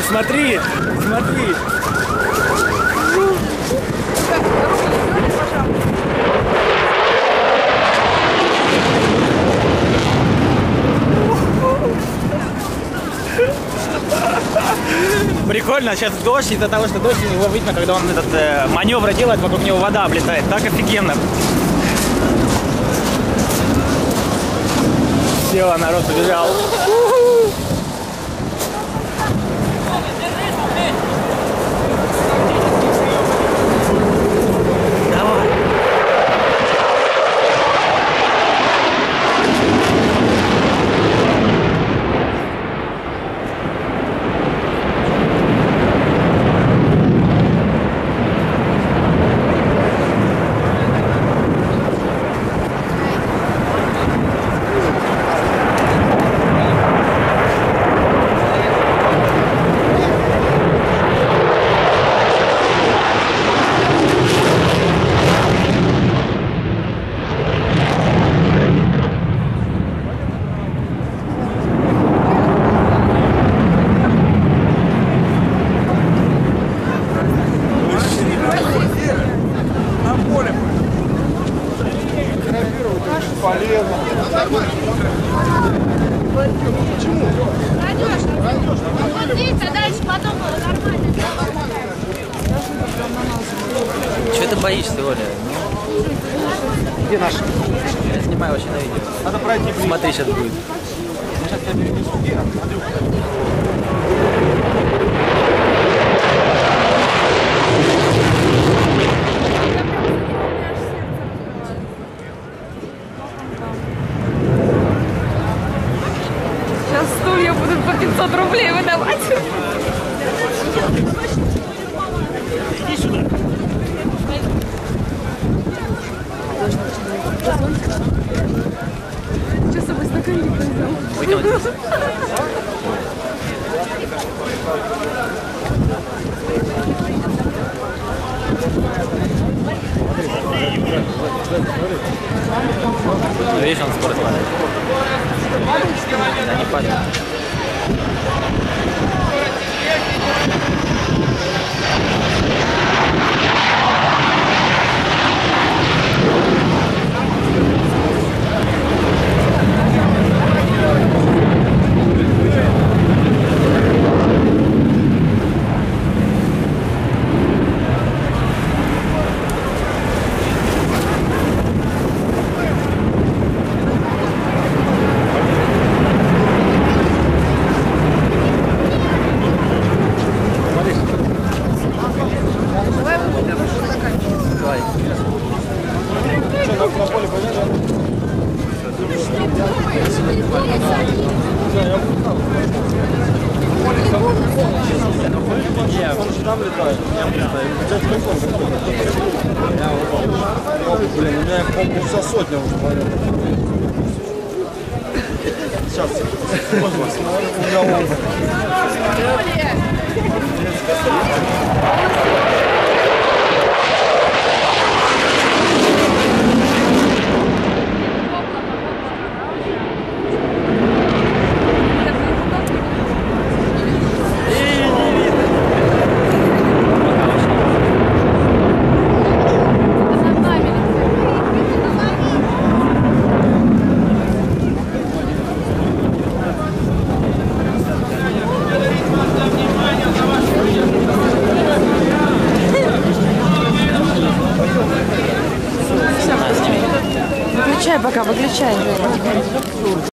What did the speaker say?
О, смотри, смотри. Прикольно, сейчас дождь, из-за того, что дождь, его видно, когда он этот э, маневр делает, вокруг него вода облетает. Так офигенно. Все, народ убежал. Вот видите, а дальше потом было нормально. Чего ты боишься, Оля? Где наш? Я снимаю вообще на видео. Надо пройти. Смотри, сейчас будет. Сейчас я перенесу. Гера, Андрюха. Стулья будут по 500 рублей выдавать. Сейчас с собой стаканник. Ну, видишь, он скоро падает. Да, не падает. Блин, у меня, по-моему, вся сотня уже, наверное. Сейчас. У меня опыт. Выключай пока, выключай.